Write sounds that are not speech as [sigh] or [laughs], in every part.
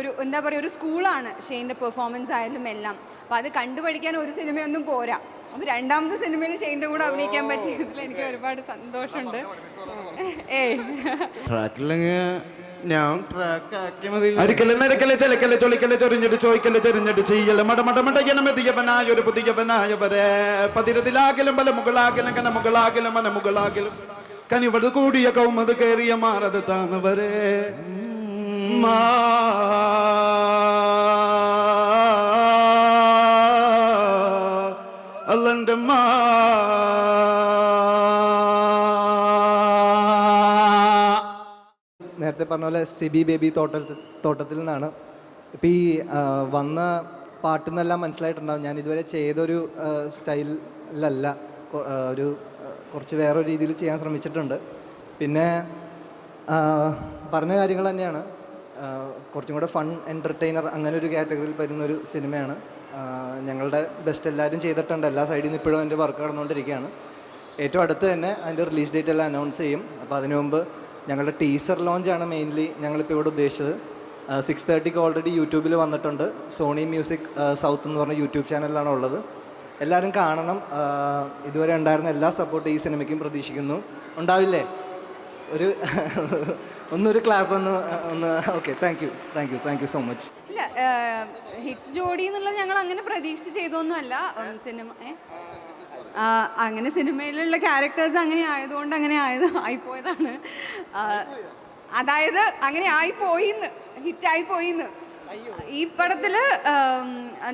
ഒരു എന്താ പറയുക ഒരു സ്കൂളാണ് ഷെയിന്റെ പെർഫോമൻസ് ആയാലും എല്ലാം. അപ്പോൾ അത് കണ്ടുപഠിക്കാൻ ഒരു സിനിമയൊന്നും പോരാ. അപ്പോൾ രണ്ടാമത്തെ സിനിമയിൽ ഷെയിന്റെ കൂടെ അഭിനയിക്കാൻ പറ്റിയതിൽ എനിക്ക് ഒരുപാട് സന്തോഷമുണ്ട്. ഏയ്. ഞാൻ ഒരു പുതിയവനായവരെ പല മുകളാകലും കന മുകളാകലും മന മുകളാകലും കനിവട് കൂടിയ കൗമത് കേറിയ മാറത് താണവരെ മാ അല്ലന്റെ മാ. നേരത്തെ പറഞ്ഞ പോലെ സിബി ബേബി തോട്ടത്തിൽ തോട്ടത്തിൽ നിന്നാണ്. ഇപ്പം ഈ വന്ന പാട്ടിൽ നിന്നെല്ലാം മനസ്സിലായിട്ടുണ്ടാവും. ഞാൻ ഇതുവരെ ചെയ്തൊരു സ്റ്റൈലിലല്ല ഒരു കുറച്ച് വേറൊരു രീതിയിൽ ചെയ്യാൻ ശ്രമിച്ചിട്ടുണ്ട്. പിന്നെ പറഞ്ഞ കാര്യങ്ങൾ തന്നെയാണ്. കുറച്ചും കൂടെ ഫൺ എന്റർടൈനർ അങ്ങനെ ഒരു കാറ്റഗറിയിൽ വരുന്ന ഒരു സിനിമയാണ് ഞങ്ങളുടെ ബെസ്റ്റ് എല്ലാവരും ചെയ്തിട്ടുണ്ട്. എല്ലാ സൈഡിൽ നിന്ന് ഇപ്പോഴും എന്റെ വർക്ക് നടന്നുകൊണ്ടിരിക്കുകയാണ്. ഏറ്റവും അടുത്ത് തന്നെ അതിന്റെ റിലീസ് ഡേറ്റ് എല്ലാം അനൗൺസ് ചെയ്യും. അപ്പോൾ അതിനു മുമ്പ് ഞങ്ങളുടെ ടീസർ ലോഞ്ചാണ് മെയിൻലി ഞങ്ങളിപ്പോൾ ഇവിടെ ഉദ്ദേശിച്ചത്. സിക്സ് തേർട്ടിക്ക് ഓൾറെഡി യൂട്യൂബിൽ വന്നിട്ടുണ്ട്. സോണി മ്യൂസിക് സൗത്ത് എന്ന് പറഞ്ഞ യൂട്യൂബ് ചാനലിലാണ് ഉള്ളത്. എല്ലാവരും കാണണം. ഇതുവരെ ഉണ്ടായിരുന്ന എല്ലാ സപ്പോർട്ടും ഈ സിനിമയ്ക്കും പ്രതീക്ഷിക്കുന്നു. ഉണ്ടാവില്ലേ? ഒരു [laughs] ഒന്നൊരു ക്ലാപ്പ് ഒന്ന് ഒന്ന് okay thank you thank you thank you so much ഇല്ല ഹിറ്റ് ജോഡി എന്നുള്ളത് ഞങ്ങൾ അങ്ങനെ പ്രതീക്ഷിച്ച് ചെയ്തൊന്നുമല്ല. സിനിമ അങ്ങനെ സിനിമയിലുള്ള ക്യാരക്ടേഴ്സ് അങ്ങനെ ആയതുകൊണ്ട് അങ്ങനെ ആയത് ആയിപ്പോയതാണ്. അതായത് അങ്ങനെ ആയിപ്പോയിന്ന് ഹിറ്റായി പോയിന്ന് ഈ പടത്തിൽ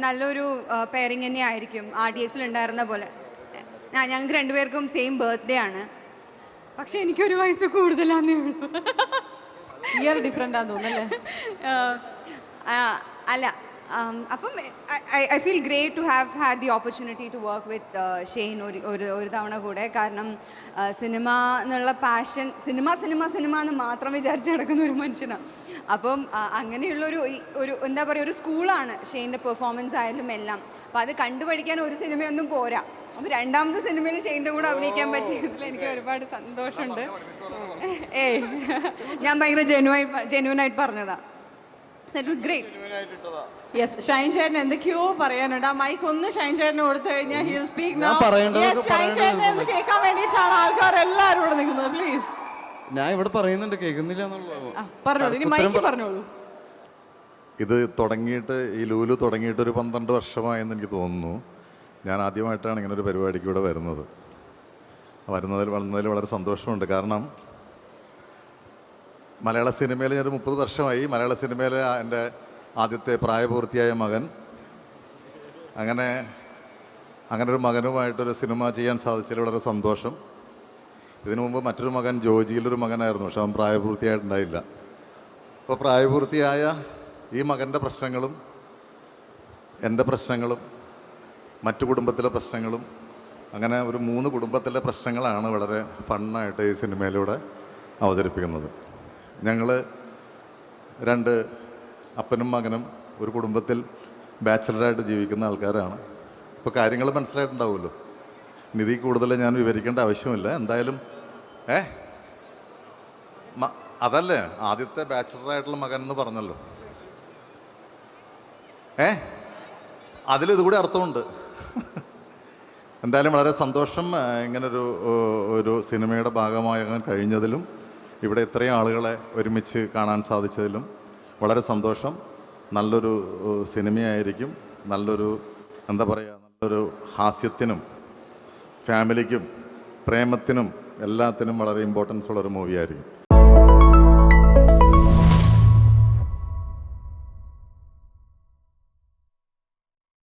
നല്ലൊരു പെയറിങ് തന്നെ ആയിരിക്കും ആർ ഡി എക്സിൽ ഉണ്ടായിരുന്ന പോലെ. ഞങ്ങൾക്ക് രണ്ടുപേർക്കും സെയിം ബർത്ത്ഡേ ആണ്. പക്ഷെ എനിക്കൊരു വയസ്സ് കൂടുതലാന്നേ ഉള്ളൂ. ഇയർ ഡിഫറെന്റ് ആണെന്ന് തോന്നുന്നല്ലേ അല്ല? അപ്പം I feel great to have had the opportunity to work with Shane ഒരു ഒരു ഒരു തവണ കൂടെ. കാരണം സിനിമ എന്നുള്ള പാഷൻ സിനിമ സിനിമ സിനിമ എന്ന് മാത്രം വിചാരിച്ച് നടക്കുന്ന ഒരു മനുഷ്യനാണ് അപ്പം അങ്ങനെയുള്ളൊരു ഒരു എന്താ പറയുക ഒരു സ്കൂളാണ് ഷെയ്ന്റെ പെർഫോമൻസ് ആയാലും എല്ലാം. അപ്പോൾ അത് കണ്ടുപഠിക്കാൻ ഒരു സിനിമയൊന്നും പോരാ. അപ്പോൾ രണ്ടാമത്തെ സിനിമയിൽ ഷെയിന്റെ കൂടെ അഭിനയിക്കാൻ പറ്റിയതിൽ എനിക്ക് ഒരുപാട് സന്തോഷമുണ്ട്. ഏയ് ഞാൻ ഭയങ്കര ജെനുവായി ജെനുവനായിട്ട് ആയിട്ട് പറഞ്ഞതാ. It was great. Yes Shine ചേട്ടൻ എന്തൊക്കെയോ പറയാനുണ്ട്. ആ മൈക്ക് ഒന്ന് ഷൈൻ ചേട്ടന് കൊടുത്തു കഴിഞ്ഞാൽ ഹിൽ സ്പീക്ക് ഷൈൻ ചേട്ടനെ ഒന്ന് കേൾക്കാൻ വേണ്ടിയിട്ടാണ് ആൾക്കാർ എല്ലാവരും ഇവിടെ നിൽക്കുന്നത്. പ്ലീസ് ഞാൻ ഇവിടെ പറയുന്നുണ്ട് കേൾക്കുന്നില്ല എന്നുള്ളത്. പറഞ്ഞോളൂ ഇനി മൈക്ക് പറഞ്ഞോളൂ. ഇത് തുടങ്ങിയിട്ട് ഈ ലൂലു തുടങ്ങിയിട്ട് ഒരു പന്ത്രണ്ട് വർഷമായെന്ന് എനിക്ക് തോന്നുന്നു. ഞാൻ ആദ്യമായിട്ടാണ് ഇങ്ങനെ ഒരു പരിപാടിക്ക് ഇവിടെ വരുന്നത്. വരുന്നതിൽ വന്നതിൽ വളരെ സന്തോഷമുണ്ട്. കാരണം മലയാള സിനിമയിൽ ഞാനൊരു മുപ്പത് വർഷമായി. മലയാള സിനിമയിലെ എന്റെ ആദ്യത്തെ പ്രായപൂർത്തിയായ മകൻ. അങ്ങനെ അങ്ങനെ ഒരു മകനുമായിട്ടൊരു സിനിമ ചെയ്യാൻ സാധിച്ചതിൽ വളരെ സന്തോഷം. ഇതിനു മുമ്പ് മറ്റൊരു മകൻ ജോജിയിലൊരു മകനായിരുന്നു. പക്ഷെ അവൻ പ്രായപൂർത്തിയായിട്ടുണ്ടായില്ല. അപ്പോൾ പ്രായപൂർത്തിയായ ഈ മകന്റെ പ്രശ്നങ്ങളും എന്റെ പ്രശ്നങ്ങളും മറ്റു കുടുംബത്തിലെ പ്രശ്നങ്ങളും അങ്ങനെ ഒരു മൂന്ന് കുടുംബത്തിലെ പ്രശ്നങ്ങളാണ് വളരെ ഫണ്ണായിട്ട് ഈ സിനിമയിലൂടെ അവതരിപ്പിക്കുന്നത്. ഞങ്ങൾ രണ്ട് അപ്പനും മകനും ഒരു കുടുംബത്തിൽ ബാച്ചിലറായിട്ട് ജീവിക്കുന്ന ആൾക്കാരാണ്. ഇപ്പോൾ കാര്യങ്ങൾ മനസ്സിലായിട്ടുണ്ടാവുമല്ലോ. നിധി കൂടുതൽ ഞാൻ വിവരിക്കേണ്ട ആവശ്യമില്ല. എന്തായാലും ഏ? അതല്ലേ? ആദ്യത്തെ ബാച്ചിലറായിട്ടുള്ള മകൻ എന്ന് പറഞ്ഞല്ലോ. ഏ? അതിലിതുകൂടി അർത്ഥമുണ്ട്. [laughs] എന്തായാലും വളരെ സന്തോഷം ഇങ്ങനൊരു ഒരു സിനിമയുടെ ഭാഗമാകാൻ കഴിഞ്ഞതിലും ഇവിടെ ഇത്രയും ആളുകളെ ഒരുമിച്ച് കാണാൻ സാധിച്ചതിലും വളരെ സന്തോഷം. നല്ലൊരു സിനിമയായിരിക്കും. നല്ലൊരു എന്താ പറയുക നല്ലൊരു ഹാസ്യത്തിനും ഫാമിലിക്കും പ്രേമത്തിനും എല്ലാത്തിനും വളരെ ഇമ്പോർട്ടൻസ് ഉള്ളൊരു മൂവിയായിരിക്കും.